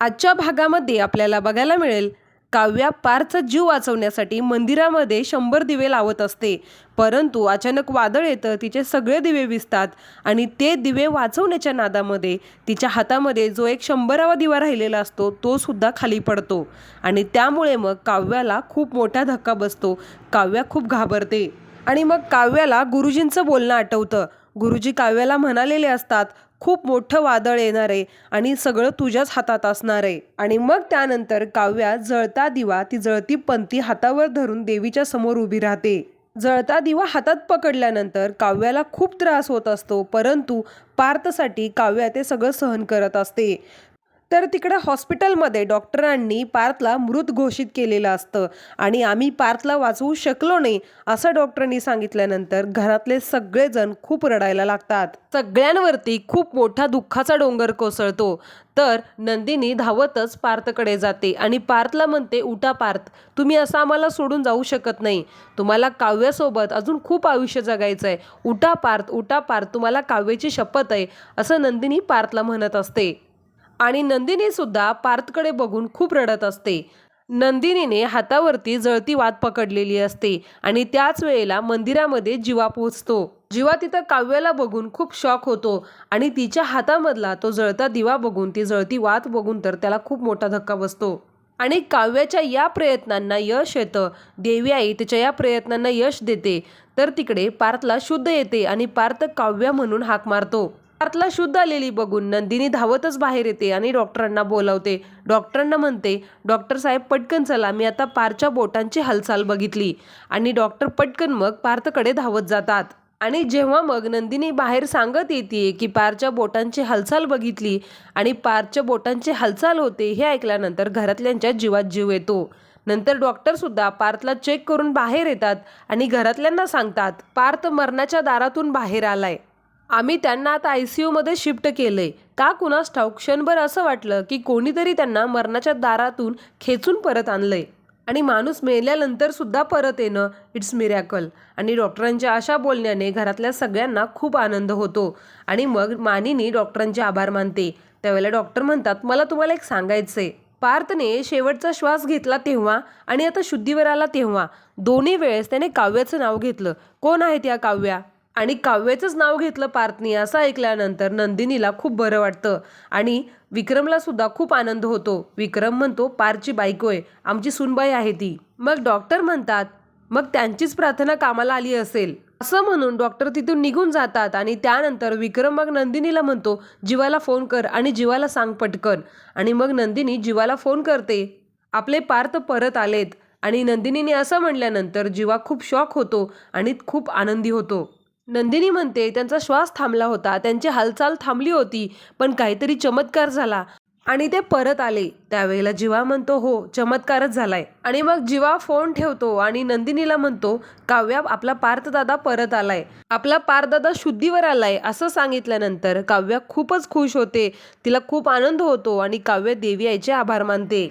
आजच्या भागामध्ये आपल्याला बघायला मिळेल काव्या पारचा जीव वाचवण्यासाठी मंदिरामध्ये शंभर दिवे लावत असते. परंतु अचानक वादळ येतं तिचे सगळे दिवे विसतात आणि ते दिवे वाचवण्याच्या नादामध्ये तिच्या हातामध्ये जो एक शंभरावा दिवा राहिलेला असतो तो सुद्धा खाली पडतो. आणि त्यामुळे मग काव्याला खूप मोठा धक्का बसतो. काव्या खूप घाबरते. आणि मग काव्याला गुरुजींचं बोलणं आठवतं. गुरुजी काव्याला म्हणालेले असतात खूप मोठं वादळ येणार आहे आणि सगळं तुझ्याच हातात असणार आहे. आणि मग त्यानंतर काव्या जळता दिवा ती जळती पंथी हातावर धरून देवीच्या समोर उभी राहते. जळता दिवा हातात पकडल्यानंतर काव्याला खूप त्रास होत असतो परंतु पार्थसाठी काव्या ते सगळं सहन करत असते. तर तिकडे हॉस्पिटलमध्ये डॉक्टरांनी पार्थला मृत घोषित केलेलं असतं आणि आम्ही पार्थला वाचवू शकलो नाही असं डॉक्टरांनी सांगितल्यानंतर घरातले सगळेजण खूप रडायला लागतात. सगळ्यांवरती खूप मोठा दुःखाचा डोंगर कोसळतो. तर नंदिनी धावतच पार्थकडे जाते आणि पार्थला म्हणते उठा पार्थ तुम्ही असं आम्हाला सोडून जाऊ शकत नाही. तुम्हाला काव्यासोबत अजून खूप आयुष्य जगायचं आहे उठा पार्थ उठा पार्थ तुम्हाला काव्याची शपथ आहे असं नंदिनी पार्थला म्हणत असते. आणि नंदिनी सुद्धा पार्थकडे बघून खूप रडत असते. नंदिनीने हातावरती जळती वात पकडलेली असते आणि त्याच वेळेला मंदिरामध्ये जीवा पोचतो. जीवा तिथं काव्याला बघून खूप शॉक होतो आणि तिच्या हातामधला तो जळता दिवा बघून ती जळती वात बघून तर त्याला खूप मोठा धक्का बसतो. आणि काव्याच्या या प्रयत्नांना यश येतं. देवी आई तिच्या या प्रयत्नांना यश देते. तर तिकडे पार्थला शुद्ध येते आणि पार्थ काव्या म्हणून हाक मारतो. पार्थला शुद्ध आलेली बघून नंदिनी धावतच बाहेर येते आणि डॉक्टरांना बोलावते. डॉक्टरांना म्हणते डॉक्टर साहेब पटकन चला. मी आता पारच्या बोटांची हालचाल बघितली. आणि डॉक्टर पटकन मग पार्थकडे धावत जातात. आणि जेव्हा मग नंदिनी बाहेर सांगत येते की पारच्या बोटांची हालचाल बघितली आणि पारच्या बोटांची हालचाल होते हे ऐकल्यानंतर घरातल्यांच्या जीवात जीव येतो. नंतर डॉक्टरसुद्धा पार्थला चेक करून बाहेर येतात आणि घरातल्यांना सांगतात पार्थ मरणाच्या दारातून बाहेर आलाय. आम्ही त्यांना आता आय सी यूमध्ये शिफ्ट केलंय. का कुणास ठाऊक? क्षणभर असं वाटलं की कोणीतरी त्यांना मरणाच्या दारातून खेचून परत आणलंय. आणि माणूस मेल्यानंतर सुद्धा परत येणं इट्स मिरॅकल आणि डॉक्टरांच्या अशा बोलण्याने घरातल्या सगळ्यांना खूप आनंद होतो. आणि मग मानिनी डॉक्टरांचे आभार मानते. त्यावेळेला डॉक्टर म्हणतात मला तुम्हाला एक सांगायचंय. पार्थने शेवटचा श्वास घेतला तेव्हा आणि आता शुद्धीवर आला तेव्हा. दोन्ही वेळेस त्याने काव्याचं नाव घेतलं. कोण आहेत या काव्या? आणि काव्याचंच नाव घेतलं पार्थनी असं ऐकल्यानंतर नंदिनीला खूप बरं वाटतं. आणि विक्रमला सुद्धा खूप आनंद होतो. विक्रम म्हणतो पारची बायको आहे. आमची सुनबाई आहे ती. मग डॉक्टर म्हणतात मग त्यांचीच प्रार्थना कामाला आली असेल. असं म्हणून डॉक्टर तिथून निघून जातात आणि त्यानंतर विक्रम मग नंदिनीला म्हणतो जीवाला फोन कर आणि जीवाला सांग पटकन. आणि मग नंदिनी जीवाला फोन करते. आपले पार्थ परत आलेत. आणि नंदिनीने असं म्हणल्यानंतर जीवा खूप शॉक होतो आणि खूप आनंदी होतो. नंदिनी म्हणते त्यांचा श्वास थांबला होता. त्यांची हालचाल थांबली होती पण काहीतरी चमत्कार झाला. आणि ते परत आले. त्यावेळेला जीवा म्हणतो हो चमत्कारच झालाय. आणि मग जीवा फोन ठेवतो आणि नंदिनीला म्हणतो काव्या आपला पार्थदादा परत आलाय. आपला पारदादा शुद्धीवर आलाय असं सांगितल्यानंतर काव्या खूपच खुश होते. तिला खूप आनंद होतो आणि काव्य देवी आईचे आभार मानते.